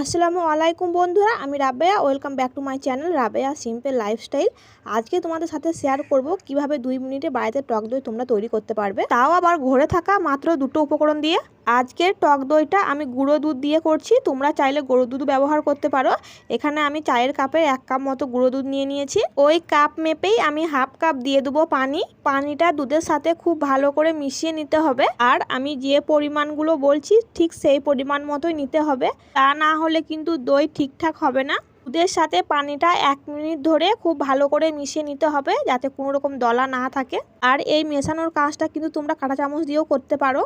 আসসালামু আলাইকুম বন্ধুরা, আমি Rabeya. Welcome back to my channel Rabeya simple lifestyle আজকে তোমাদের সাথে শেয়ার করব কীভাবে দুই মিনিটে বাড়িতে টক দই তোমরা তৈরি করতে পারবে। তাও আবার ঘরে থাকা মাত্র দুটো উপকরণ দিয়ে। আজকের টক দইটা আমি গুঁড়ো দুধ দিয়ে করছি। তোমরা চাইলে গরুর দুধ ব্যবহার করতে পারো। এখানে আমি চায়ের কাপে এক কাপ মতো গুঁড়ো দুধ নিয়ে নিয়েছি। ওই কাপ মেপেই আমি হাফ কাপ দিয়ে দেবো পানি। পানিটা দুধের সাথে খুব ভালো করে মিশিয়ে নিতে হবে। আর আমি যে পরিমাণগুলো বলছি, ঠিক সেই পরিমাণ মতোই নিতে হবে। তা না হলে কিন্তু দই ঠিকঠাক হবে না। দুধের সাথে পানিটা এক মিনিট ধরে খুব ভালো করে মিশিয়ে নিতে হবে, যাতে কোনো রকম দলা না থাকে। আর এই মেশানোর কাজটা কিন্তু তোমরা কাঁটা চামচ দিয়েও করতে পারো।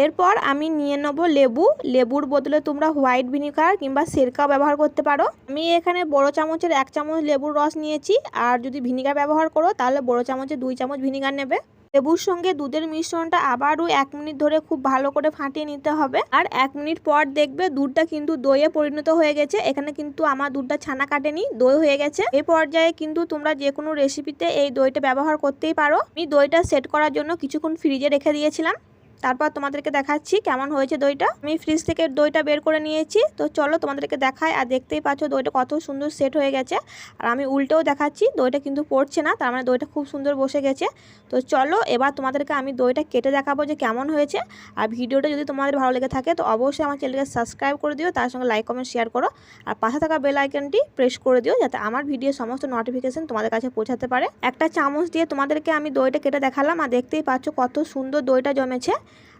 এরপর আমি নিয়ে নেব লেবু। লেবুর বদলে তোমরা হোয়াইট ভিনিগার কিংবা সিরকা ব্যবহার করতে পারো। আমি এখানে বড় চামচের এক চামচ লেবুর রস নিয়েছি। আর যদি ভিনিগার ব্যবহার করো, তাহলে বড় চামচে দুই চামচ ভিনিগার নেবে। লেবুর সঙ্গে দুধের মিশ্রণটা আবারও এক মিনিট ধরে খুব ভালো করে ফাটিয়ে নিতে হবে। আর এক মিনিট পর দেখবে দুধটা কিন্তু দইয়ে পরিণত হয়ে গেছে। এখানে কিন্তু আমার দুধটা ছানা কাটেনি, দই হয়ে গেছে। এই পর্যায়ে কিন্তু তোমরা যে কোনো রেসিপিতে এই দইটা ব্যবহার করতেই পারো। আমি দইটা সেট করার জন্য কিছুক্ষণ ফ্রিজে রেখে দিয়েছিলাম। তারপর তোমাদেরকে দেখাচ্ছি কেমন হয়েছে দইটা। আমি ফ্রিজ থেকে দইটা বের করে নিয়েছি। তো চলো তোমাদেরকে দেখাই। আর দেখতেই পাচ্ছ দইটা কত সুন্দর সেট হয়ে গেছে। আর আমি উল্টেও দেখাচ্ছি, দইটা কিন্তু পড়ছে না, তার মানে দইটা খুব সুন্দর বসে গেছে। তো চলো এবার তোমাদেরকে আমি দইটা কেটে দেখাবো যে কেমন হয়েছে। আর ভিডিওটা যদি তোমাদের ভালো লেগে থাকে, তো অবশ্যই আমার চ্যানেলকে সাবস্ক্রাইব করে দিও, তার সঙ্গে লাইক কমেন্ট শেয়ার করো। আর পাশে থাকা বেল আইকনটি প্রেস করে দিও, যাতে আমার ভিডিওর সমস্ত নোটিফিকেশন তোমাদের কাছে পৌঁছাতে পারে। একটা চামচ দিয়ে তোমাদেরকে আমি দইটা কেটে দেখালাম, আর দেখতেই পাচ্ছ কত সুন্দর দইটা জমেছে।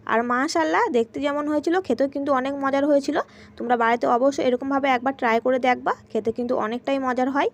আর মাশাল্লাহ দেখতে যেমন হয়েছিল, খেতেও কিন্তু অনেক মজার হয়েছিল। তোমরা বাড়িতে অবশ্যই এরকমভাবে একবার ট্রাই করে দেখবা, খেতে কিন্তু অনেকটাই মজার হয়।